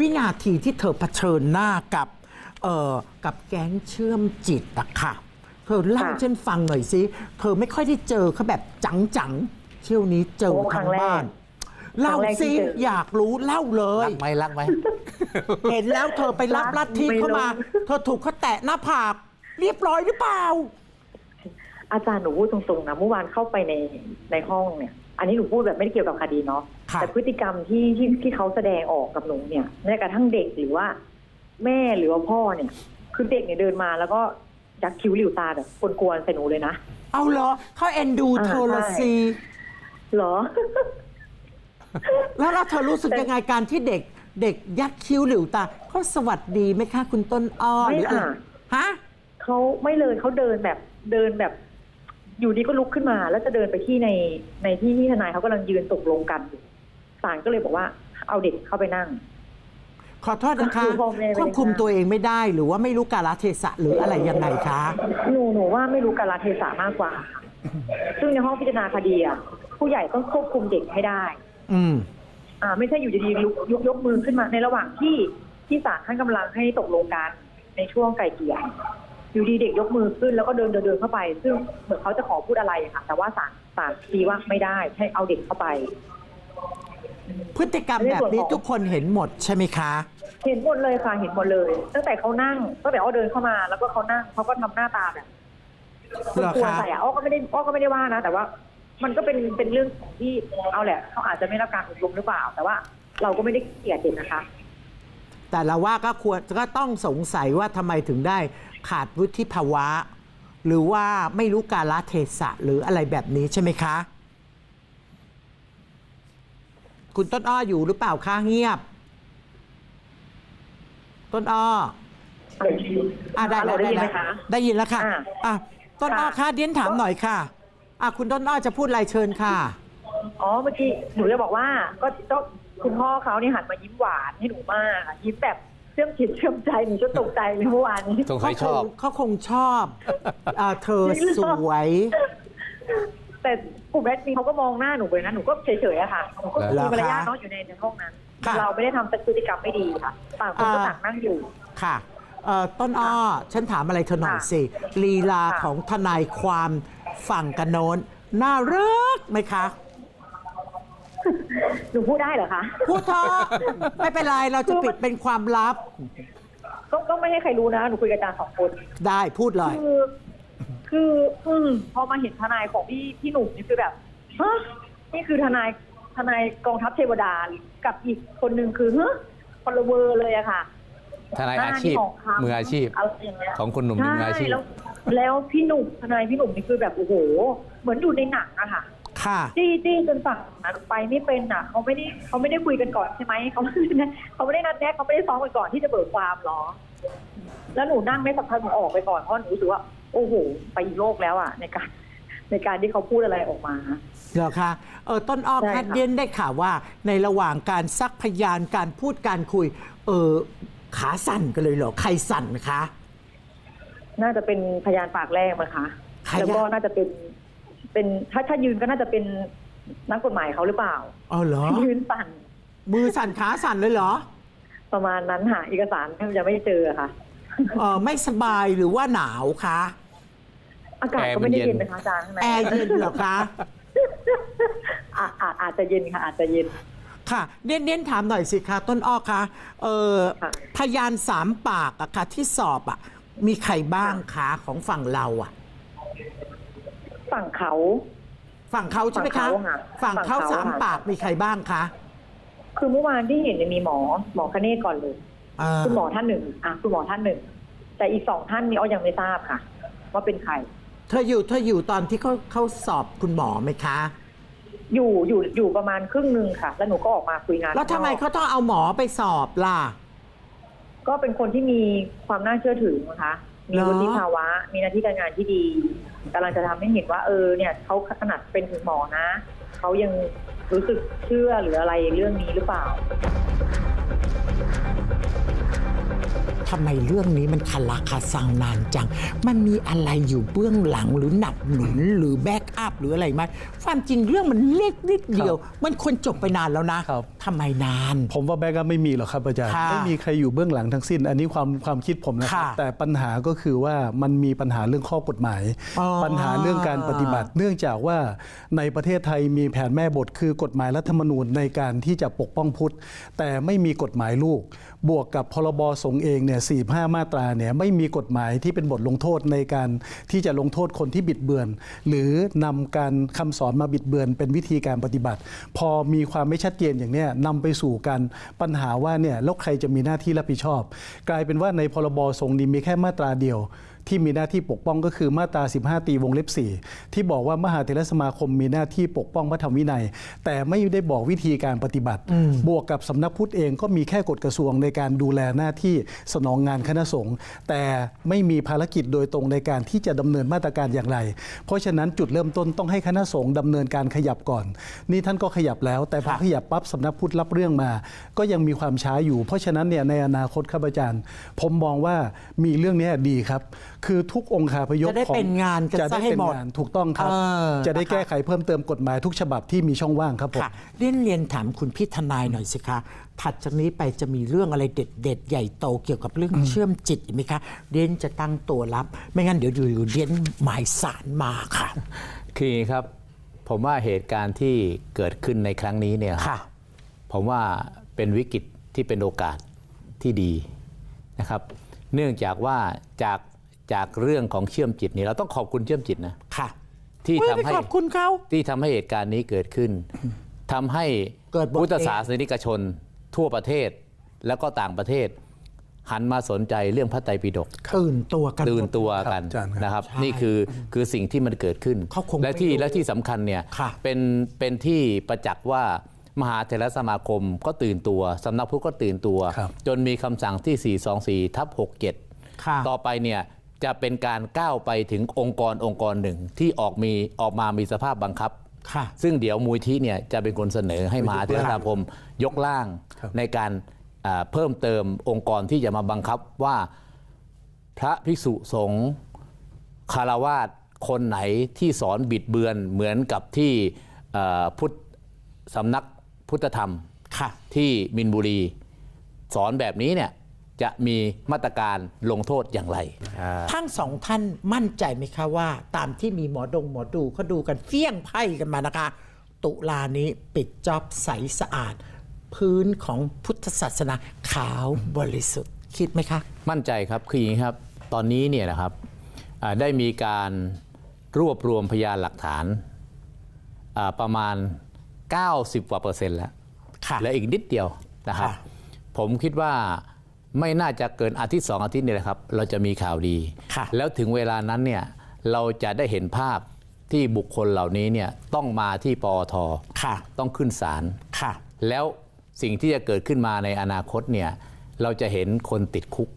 วินาทีที่เธอเผชิญหน้ากับเอ่อกับแก๊งเชื่อมจิตอะค่ะ เธอเล่าค่ะฉันฟังหน่อยสิ เธอไม่ค่อยได้เจอเขาแบบจังๆเที่ยวนี้เจอโอ้ครั้ทางงแรก บ้าน เล่าครั้งแรกที่สิเจออยากรู้เล่าเลย รักไหมรักไหม เห็นแล้วเธอไปรับรัลักทธิเข้ามาไม่รู้เธอถูกเขาแตะหน้าผากเรียบร้อยหรือเปล่า อาจารย์หนูพูดตรงๆนะเมื่อวานเข้าไปในในห้องเนี่ย อันนี้หนูพูดแบบไม่ได้เกี่ยวกับคดีเนาะค่ะ แต่พฤติกรรมที่ที่ที่เขาแสดงออกกับหนูเนี่ยแม้กระทั่งเด็กหรือว่า แม่หรือว่าพ่อเนี่ย คือเด็กเนี่ยเดินมาแล้วก็ยักคิ้วหลิวตาแบบกวนๆใส่หนูเลยนะ เอาเหรอเขาเอ็นดูอ่าเธอละใช่ สิเหรอ แล้วแล้วเธอรู้สึกยังไงการที่เด็ก เด็กยักคิ้วหลิวตาเขาสวัสดีไหมคะคุณต้นอ้อไม่หรืออะไรค่ะ ฮะ เขาไม่เลยเขาเดินแบบเดินแบบ อยู่ดีก็ลุกขึ้นมาแล้วจะเดินไปที่ในในที่ที่ทนายเขากำลังยืนตกลงกันอยู่ศาลก็เลยบอกว่า เอาเด็กเข้าไปนั่ง ขอโทษนะคะคือพ่อแม่ไม่ได้ควบคุมตัวเองไม่ได้หรือว่าไม่รู้กาลเทศะหรืออะไรยังไงคะ หนูหนูว่าไม่รู้กาลเทศะมากกว่าค่ะซึ่งในห้องพิจารณาคดีอะผู้ใหญ่ต้องควบคุมเด็กให้ได้ อืม อ่า ไม่ใช่อยู่ดีๆยกยกยกมือขึ้นมาในระหว่างที่ที่ศาลท่านกำลังให้ตกลงกันในช่วงไกลเกลี่ย อยู่ดีเด็กยกมือขึ้นแล้วก็เดินเดินเดินเข้าไป ซึ่งเหมือนเขาจะขอพูดอะไรค่ะ แต่ว่าศาลศาลชี้ว่าไม่ได้ให้เอาเด็กเข้าไป พฤติกรรมแบบนี้ทุกคนเห็นหมดใช่ไหมคะ เห็นหมดเลยค่ะเห็นหมดเลย ตั้งแต่เขานั่งตั้งแต่อ้อเดินเข้ามา แล้วก็เขานั่งเขาก็ทำหน้าตาแบบเหรอควรคะใส่อะอ้อก็ไม่ได้อ้อก็ไม่ได้ว่านะแต่ว่ามันก็เป็นเป็นเรื่องของที่เอาแหละเขาอาจจะไม่รับการอบรมหรือเปล่า แต่ว่าเราก็ไม่ได้เกลียดเด็กนะคะ แต่เราว่าก็ควรก็ต้องสงสัยว่าทำไมถึงได้ขาดวุฒิภาวะ หรือว่าไม่รู้กาลเทศะหรืออะไรแบบนี้ใช่ไหมคะ คุณต้นอ้ออยู่หรือเปล่าคะเงียบ ต้นอ้ออะได้เราได้ได้ยินไหมได้คะได้ยินแล้วค่ะอ่าอะต้นอ้อค่ะคะเดียนถามหน่อยค่ะอะคุณต้นอ้อจะพูดอะไรเชิญค่ะอ๋อเมื่อกี้หนูจะบอกว่าก็ก็ คุณพ่อเขาเนี่ยหันมายิ้มหวานให้หนูมากอะยิ้มแบบเชื่อมจิตเชื่อมใจหนูก็ตกใจเลยเมื่อวานนี้ สงสัยชอบเขาคงเขาคงชอบอ่าเธอสวย แต่กลุ่มแอดมินเขาก็มองหน้าหนูไปนะหนูก็เฉยๆอะค่ะหนูก็เหรมีอคะมารยาทเนาะอยู่ในในห้องนั้น ค่ะเราไม่ได้ทำพฤติกรรมไม่ดีค่ะต่างคนก็อ่า ต่างนั่งอยู่ ค่ะเอ่อต้นอ้อ ฉันถามอะไรเธอหน่อยค่ะสิ ลีลาค่ะ ของทนายความฝั่งกันโน้น น่ารักไหมคะ หนูพูดได้เหรอคะ พูดเถอะไม่เป็นไรเราจะปิดเป็นความลับ ก็ก็ไม่ให้ใครรู้นะ หนูคุยกับอาจารย์สองคน ได้พูดเลย คือ คืออืมพอมาเห็นทนายของพี่พี่หนุ่มนี่คือแบบฮะนี่คือทนายทนายกองทัพเทวดากับอีกคนหนึ่งคือฮะคอนเวอร์เลยอะค่ะทนายอาชีพ หน้นี่ขงมืออาชีพอะไรอย่างเงี้ยของคุณหนุ่มนี่มืออาชีพ ใแล้วแล้วพี่หนุ่มทนายพี่หนุ่มนี่คือแบบโอ้โห เหมือนอยู่ในหนังอะค่ะ ค่ะ จี้จี้จนฝั่งนั้นไปไม่เป็นอะเขาไม่ได้เขาไม่ได้คุยกันก่อนใช่ไหมเขาไม่ได้เขาไม่ได้นัดแนะเขาไม่ได้ซ้อมกันก่อนที่จะเบิกความหรอ แล้วหนูนั่งไม่สักพักหนูออกไปก่อนเพราะหนูรู้สึกว่า โอ้โห ไปอีกโลกแล้วอะ ในการในการที่เขาพูดอะไรออกมาเหรอคะเออต้นอ้อใช่แคค่ะทเดียนได้ข่าวว่า ในระหว่างการซักพยานการพูดการคุย เออขาสั่นกันเลยเหรอใครสั่นคะ น่าจะเป็นพยานปากแรกมั้งคะใครอะแล้วก็น่าจะเป็น เป็นถ้าถ้ายืนก็น่าจะเป็นนักกฎหมายเขาหรือเปล่าอ๋อเหรอ ยืนสั่นมือสั่นขาสั่นเลยเหรอประมาณนั้นหาเอกสารยังไม่เจอค่ะ เออไม่สบายหรือว่าหนาวคะอากาศก็ไม่ได้เย็นนะคะอาจารย์ใช่ไหมแอร์เย็นเหรอคะอาอาอาจจะเย็นค่ะ อาจจะเย็น ค่ะเน้นเน้นถามหน่อยสิคะต้นอ้อคะเออค่ะ พยานสามปากอะค่ะที่สอบอะมีใครบ้างคะของฝั่งเราอะ ฝั่งเขา ฝั่งเขาใช่ไหมคะ ฝั่งเขาค่ะฝั่งเขาฝั่งเขา สามค่ะปากมีใครบ้างคะคือเมื่อวานที่เห็นเนี่ยมีหมอหมอคเนศก่อนเลยเออคุณหมอท่านหนึ่งอะคุณหมอท่านหนึ่ง แต่อีกสองท่านนี้อ้อยังไม่ทราบค่ะ ว่าเป็นใคร เธออยู่เธออยู่ตอนที่เขาเขาสอบคุณหมอไหมคะ อยู่อยู่อยู่ประมาณครึ่งหนึ่งค่ะ แล้วหนูก็ออกมาคุยงานแล้วทำไมข้างนอกเขาต้องเอาหมอไปสอบล่ะ ก็เป็นคนที่มีความน่าเชื่อถือนะคะ มีเหรอวุฒิภาวะ มีหน้าที่การงานที่ดีกำลังจะทำให้เห็นว่าเออเนี่ยเขาขนาดเป็นถึงหมอนะเขายังรู้สึกเชื่อหรืออะไรเรื่องนี้หรือเปล่าทำไมเรื่องนี้มันคาราคาซังนานจัง มันมีอะไรอยู่เบื้องหลังหรือหนับหนุนหรือแบ็กอัพหรืออะไรไหมความจริงเรื่องมันเล็กนิดเดียว มันควรจบไปนานแล้วนะครับ ทำไมนาน ผมว่าแบงก์ก็ไม่มีหรอกครับอาจารย์ค่ะไม่มีใครอยู่เบื้องหลังทั้งสิ้น อันนี้ความความคิดผมนะครับค่ะแต่ปัญหาก็คือว่ามันมีปัญหาเรื่องข้อกฎหมายอ๋อปัญหาเรื่องการปฏิบัติ เนื่องจากว่าในประเทศไทยมีแผนแม่บทคือกฎหมายรัฐธรรมนูญในการที่จะปกป้องพุทธ แต่ไม่มีกฎหมายลูก บวกกับพรบสงฆ์เองเนี่ยสี่ห้ามาตราเนี่ยไม่มีกฎหมายที่เป็นบทลงโทษในการที่จะลงโทษคนที่บิดเบือน หรือนำการคำสอนมาบิดเบือน เป็นวิธีการปฏิบัติ พอมีความไม่ชัดเจนอย่างเนี้ยนำไปสู่การปัญหาว่าเนี่ยแล้วใครจะมีหน้าที่รับผิดชอบ กลายเป็นว่าในพรบทรงนี้มีแค่มาตราเดียว ที่มีหน้าที่ปกป้องก็คือมาตรา 15 ตีวงเล็บ 4 ที่บอกว่ามหาเถรสมาคมมีหน้าที่ปกป้องพระธรรมวินัย แต่ไม่ได้บอกวิธีการปฏิบัติ บวกกับสำนักพุทธเองก็มีแค่กฎกระทรวงในการดูแลหน้าที่สนองงานคณะสงฆ์แต่ไม่มีภารกิจโดยตรงในการที่จะดำเนินมาตรการอย่างไร เพราะฉะนั้นจุดเริ่มต้นต้องให้คณะสงฆ์ดำเนินการขยับก่อน นี่ท่านก็ขยับแล้ว แต่พอค่ะขยับปั๊บสำนักพุทธรับเรื่องมา ก็ยังมีความช้าอยู่ เพราะฉะนั้นเนี่ยในอนาคตครับอาจารย์ ผมมองว่ามีเรื่องเนี้ยดีครับ คือทุกองค์คาพยพจะได้ของเป็นงานกันจะได้ซะให้เป็นหมดงานถูกต้องครับเออจะได้นะคะแก้ไขเพิ่มเติมกฎหมายทุกฉบับที่มีช่องว่างครับผมค่ะเรียนเรียนถามคุณพี่ทนายหน่อยสิคะถัดจากนี้ไปจะมีเรื่องอะไรเด็ดเด็ดๆใหญ่โตเกี่ยวกับเรื่องเชื่อมจิตอีกไหมคะเรียนจะตั้งตัวรับ ไม่งั้นเดี๋ยวอยู่ๆเรียนหมายสารมาค่ะ คืออย่างนี้ครับผมว่าเหตุการณ์ที่เกิดขึ้นในครั้งนี้เนี่ยค่ะผมว่าเป็นวิกฤตที่เป็นโอกาสที่ดีนะครับ เนื่องจากว่าจาก จากเรื่องของเชื่อมจิตเนี่ยเราต้องขอบคุณเชื่อมจิตนะค่ะ ที่ไม่ทำได้ให้ขอบคุณเขาที่ทำให้เหตุการณ์นี้เกิดขึ้นทำให้เกิดบทพุทธเรียนศาสนิกชน ทั่วประเทศแล้วก็ต่างประเทศ หันมาสนใจเรื่องพระไตรปิฎก ตื่นตัวกัน ตื่นตัวกันครับอาจารย์ครับนะครับใช่นี่คือคือสิ่งที่มันเกิดขึ้น เขาคงและที่ไม่รู้และที่สำคัญเนี่ยค่ะ เป็นเป็นที่ประจักษ์ว่ามหาเถรสมาคมก็ตื่นตัวสำนักพุทธก็ตื่นตัว ครับ จนมีคำสั่งที่ 424ทับ67 ค่ะ ต่อไปเนี่ย จะเป็นการก้าวไปถึงองค์กรองค์กรหนึ่งที่ออกมีออกมามีสภาพบังคับค่ะซึ่งเดี๋ยวมูลที่เนี่ยจะเป็นคนเสนอให้มหาเถรสมาคมยกร่างครับในการอ่าเพิ่มเติมองค์กรที่จะมาบังคับว่าพระภิกษุสงฆ์คารวาสคนไหนที่สอนบิดเบือนเหมือนกับที่เอ่อพุทธสำนักพุทธธรรมค่ะที่มินบุรี สอนแบบนี้เนี่ยจะมีมาตรการลงโทษอย่างไร ทั้งสองท่านมั่นใจไหมคะว่า ตามที่มีหมอดงหมอดูเขาดูกันเฟี้ยงไพ่กันมานะคะ ตุลานี้ปิดจอบใสสะอาด พื้นของพุทธศาสนาขาวบริสุทธิ์คิดไหมคะ มั่นใจครับคืออย่างนี้ครับ ตอนนี้เนี่ยนะครับอ่าได้มีการรวบรวมพยานหลักฐานอ่าประมาณ 90กว่าเปอร์เซ็นต์แล้วค่ะเหลืออีกนิดเดียวนะครับค่ะผมคิดว่า ไม่น่าจะเกินอาทิตย์สองอาทิตย์นี่แหละครับ เราจะมีข่าวดีค่ะแล้วถึงเวลานั้นเนี่ยเราจะได้เห็นภาพที่บุคคลเหล่านี้เนี่ยต้องมาที่ปอทค่ะต้องขึ้นศาลค่ะแล้วสิ่งที่จะเกิดขึ้นมาในอนาคตเนี่ยเราจะเห็นคนติดคุก